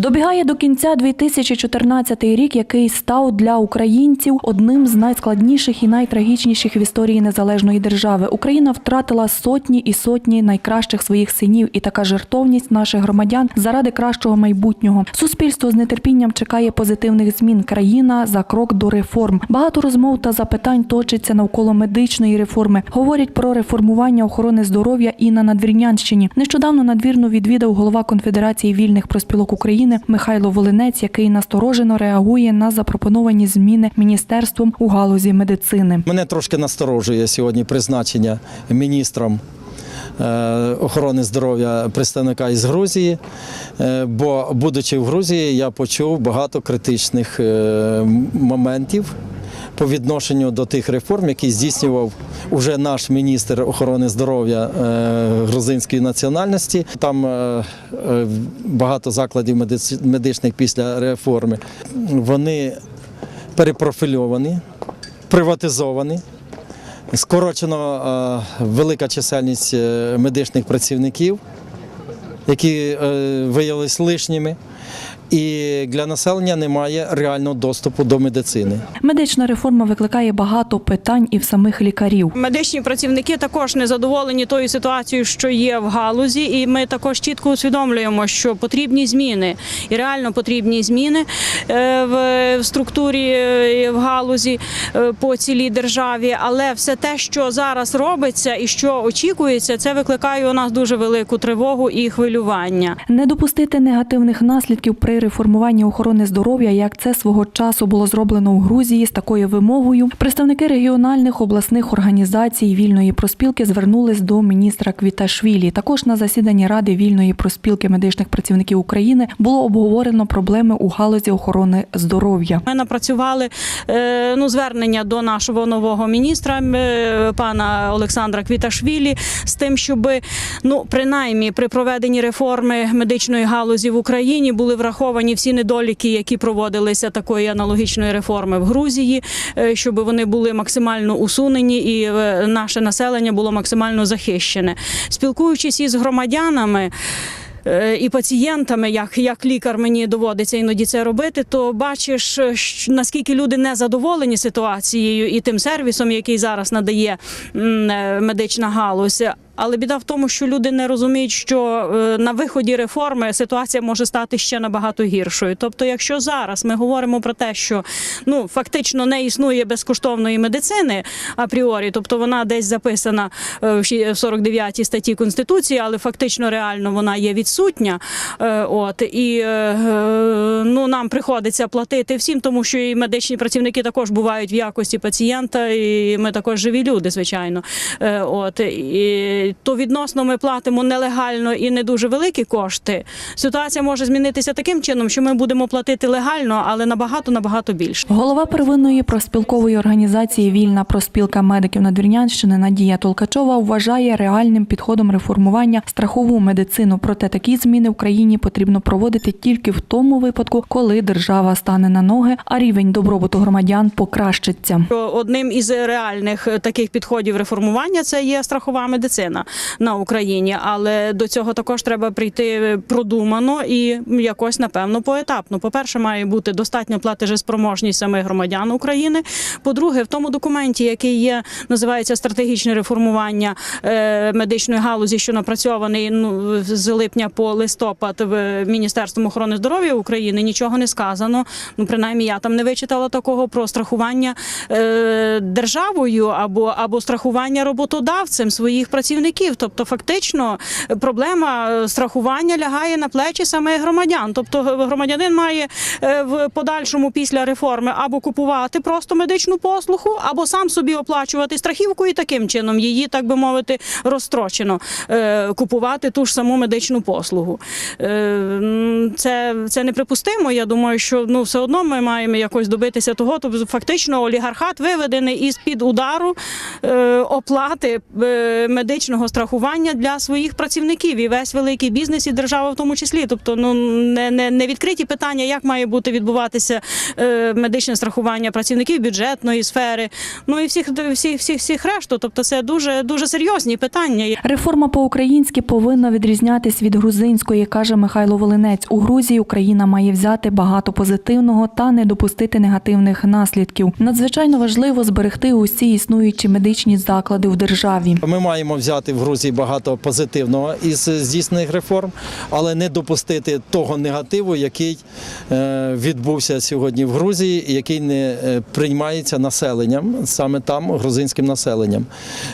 Добігає до кінця 2014 рік, який став для українців одним з найскладніших і найтрагічніших в історії незалежної держави. Україна втратила сотні і сотні найкращих своїх синів, і така жертовність наших громадян заради кращого майбутнього. Суспільство з нетерпінням чекає позитивних змін. Країна за крок до реформ. Багато розмов та запитань точиться навколо медичної реформи. Говорять про реформування охорони здоров'я і на Надвірнянщині. Нещодавно надвірну відвідав голова Конфедерації вільних проспілок України Михайло Волинець, який насторожено реагує на запропоновані зміни міністерством у галузі медицини. Мене трошки насторожує сьогодні призначення міністром е, охорони здоров'я представника із Грузії, е, бо, будучи в Грузії, я почув багато критичних е, моментів. По відношенню до тих реформ, які здійснював уже наш міністр охорони здоров'я е, грузинської національності. Там е, е, багато закладів медичних після реформи. Вони перепрофільовані, приватизовані. Скорочено е, велика чисельність медичних працівників, які виявилися лишніми, і для населення немає реального доступу до медицини. Медична реформа викликає багато питань і в самих лікарів. Медичні працівники також не задоволені тою ситуацією, що є в галузі, і ми також чітко усвідомлюємо, що потрібні зміни і реально потрібні зміни е, в структурі е, в галузі е, по цілій державі. Але все те, що зараз робиться і що очікується, це викликає у нас дуже велику тривогу і хвилювання. Не допустити негативних наслідків при реформуванні охорони здоров'я, як це свого часу було зроблено у Грузії з такою вимогою. Представники регіональних обласних організацій вільної проспілки звернулись до міністра Квіташвілі. Також на засіданні ради вільної проспілки медичних працівників України було обговорено проблеми у галузі охорони здоров'я. Ми напрацювали е, ну, звернення до нашого нового міністра е, пана Олександра Квіташвілі з тим, щоб ну принаймні при проведенні реформи медичної галузі в Україні були враховані всі недоліки, які проводилися такої аналогічної реформи в Грузії, е, щоб вони були максимально усунені і е, наше населення було максимально захищене. Спілкуючись із громадянами. е, І пацієнтами, як, як лікар мені доводиться іноді це робити, то бачиш, наскільки люди не задоволені ситуацією і тим сервісом, який зараз надає медична галузь. Але біда в тому, що люди не розуміють, що е, на виході реформи ситуація може стати ще набагато гіршою. Тобто, якщо зараз ми говоримо про те, що ну фактично не існує безкоштовної медицини апріорі, тобто вона десь записана е, в ші- 49 статті Конституції, але фактично реально вона є відсутня. Е, От і ну нам приходиться платити всім, тому що і медичні працівники також бувають в якості пацієнта, і ми також живі люди, звичайно. От і то відносно ми платимо нелегально і не дуже великі кошти. Ситуація може змінитися таким чином, що ми будемо платити легально, але набагато набагато більше. Голова первинної проспілкової організації Вільна проспілка медиків Надвірнянщини Надія Толкачова вважає реальним підходом реформування страхову медицину. Проте такі зміни в країні потрібно проводити тільки в тому випадку, коли держава стане на ноги, а рівень добробуту громадян покращиться. Одним із реальних таких підходів реформування це є страхова медицина на Україні, але до цього також треба прийти продумано і якось напевно поетапно. По-перше, має бути достатньо платежеспроможність самих громадян України. По-друге, в тому документі, який є, називається стратегічне реформування е, медичної галузі, що напрацьований ну, з липня по листопад в Міністерством охорони здоров'я України, нічого не сказано. Ну, принаймні, я там не вичитала такого про страхування е, державою або, або страхування роботодавцем своїх працівників. Тобто, фактично, проблема е, страхування лягає на плечі самих громадян. Тобто, громадянин має е, в подальшому після реформи або купувати просто медичну послугу, або сам собі оплачувати страхівку і таким чином її, так би мовити, розстрочено е, купувати ту ж саму медичну послугу. Це, це неприпустимо. Я думаю, що ну все одно ми маємо якось добитися того. Тобто, фактично, олігархат виведений із під удару оплати медичної. Медичного страхування для своїх працівників і весь великий бізнес і держава в тому числі. Тобто, ну не, не, не відкриті питання, як має бути відбуватися е, медичне страхування працівників бюджетної сфери, ну і всіх всіх всіх, всіх решту. Тобто, це дуже дуже серйозні питання. Реформа по-українськи повинна відрізнятись від грузинської, каже Михайло Волинець. У Грузії Україна має взяти багато позитивного та не допустити негативних наслідків. Надзвичайно важливо зберегти усі існуючі медичні заклади в державі. Ми маємо взяти в Грузії багато позитивного із здійснених реформ, але не допустити того негативу, який е, відбувся сьогодні в Грузії, який не е, приймається населенням, саме там грузинським населенням.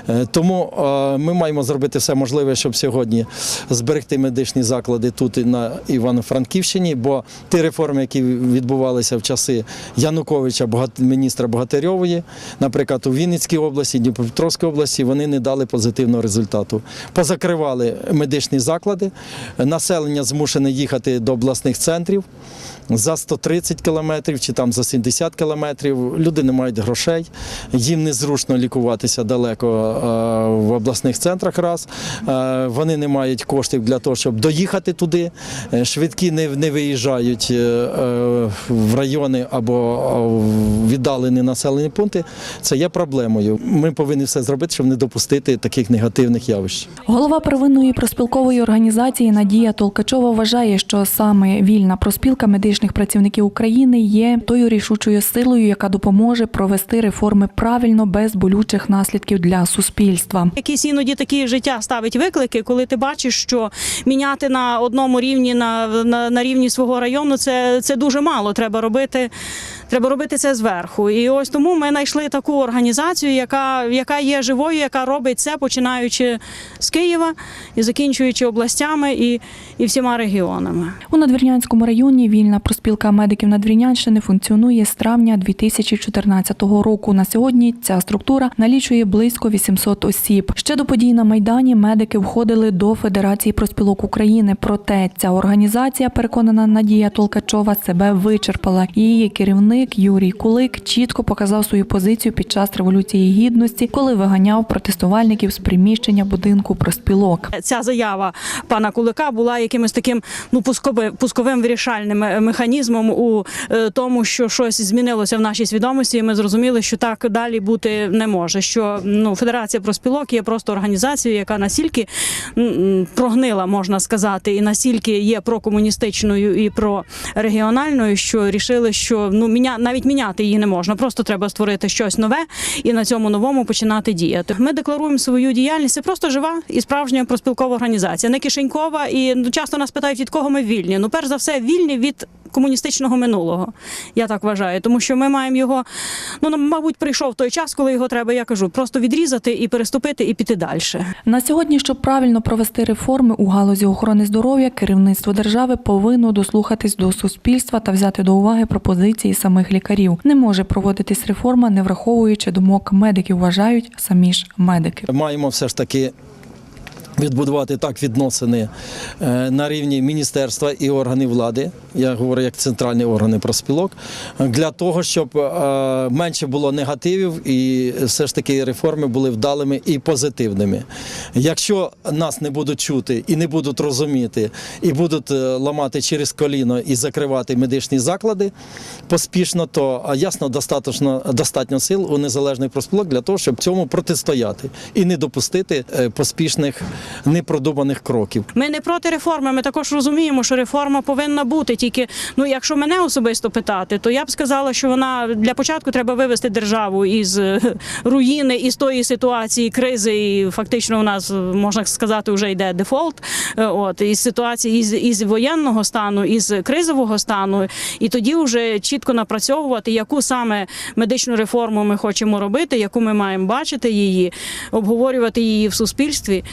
Е, Тому ми маємо зробити все можливе, щоб сьогодні зберегти медичні заклади тут і на Івано-Франківщині, бо ті реформи, які відбувалися в часи Януковича, міністра Богатирьової, наприклад, у Вінницькій області, Дніпропетровській області, вони не дали позитивного результату. Позакривали медичні заклади, населення змушене їхати до обласних центрів за 130 кілометрів чи там за 70 кілометрів. Люди не мають грошей, їм незручно лікуватися далеко е, в обласних центрах. Раз Е, вони не мають коштів для того, щоб доїхати туди. Е, Швидкі не, виїжджають в райони або віддалені населені пункти. Це є проблемою. Ми повинні все зробити, щоб не допустити таких негативних явищ. Голова первинної проспілкової організації Надія Толкачова вважає, що саме вільна проспілка медичних працівників України є тою рішучою силою, яка допоможе провести реформи правильно без болючих наслідків для суспільства. Якісь іноді такі життя ставить виклики, коли ти бачиш, що міняти на одному рівні на, на, на рівні свого району це, це дуже мало. Треба робити. Треба робити це зверху. І ось тому ми знайшли таку організацію, яка, яка є живою, яка робить це, починаючи з Києва і закінчуючи областями і, і всіма регіонами. У Надвірнянському районі вільна проспілка медиків Надвірнянщини функціонує з травня 2014 року. На сьогодні ця структура налічує близько 800 осіб. Ще до подій на майдані медики входили до Федерації проспілок України. Проте ця організація, переконана Надія Толкачова, себе вичерпала. Її керівник Юрій Кулик чітко показав свою позицію під час революції гідності, коли виганяв протестувальників з приміщення будинку проспілок. Ця заява пана Кулика була якимось таким ну пусковим, пусковим вирішальним е, механізмом у е, тому, що щось змінилося в нашій свідомості, і ми зрозуміли, що так далі бути не може. Що ну Федерація проспілок є просто організацією, яка настільки прогнила, можна сказати, і настільки є прокомуністичною і прорегіональною, що рішили, що ну міня навіть міняти її не можна. Просто треба створити щось нове і на цьому новому починати діяти. Ми декларуємо свою діяльність. Це просто жива і справжня проспілкова організація, не кишенькова. І ну, часто нас питають, від кого ми вільні. Ну, перш за все, вільні від комуністичного минулого. Я так вважаю, тому що ми маємо його. Ну нам, мабуть, прийшов той час, коли його треба, я кажу, просто відрізати і переступити, і піти далі. На сьогодні, щоб правильно провести реформи у галузі охорони здоров'я, керівництво держави повинно дослухатись до суспільства та взяти до уваги пропозиції самих лікарів. Не може проводитись реформа, не враховуючи думок медиків, вважають самі ж медики. Маємо все ж таки. Відбудувати так відносини е, на рівні міністерства і органів влади, я говорю як центральні органи проспілок, для того, щоб е, менше було негативів і все ж таки реформи були вдалими і позитивними. Якщо нас не будуть чути і не будуть розуміти, і будуть е, ламати через коліно і закривати медичні заклади поспішно, то ясно достатньо, достатньо сил у незалежних проспілок для того, щоб цьому протистояти і не допустити поспішних непродуманих кроків. Ми не проти реформи. Ми також розуміємо, що реформа повинна бути. Тільки ну, якщо мене особисто питати, то я б сказала, що вона для початку треба вивести державу із е, руїни, із тої ситуації кризи. І фактично у нас можна сказати, вже йде дефолт. Е, От із ситуації із, із воєнного стану, із кризового стану, і тоді вже чітко напрацьовувати, яку саме медичну реформу ми хочемо робити, яку ми маємо бачити її, обговорювати її в суспільстві.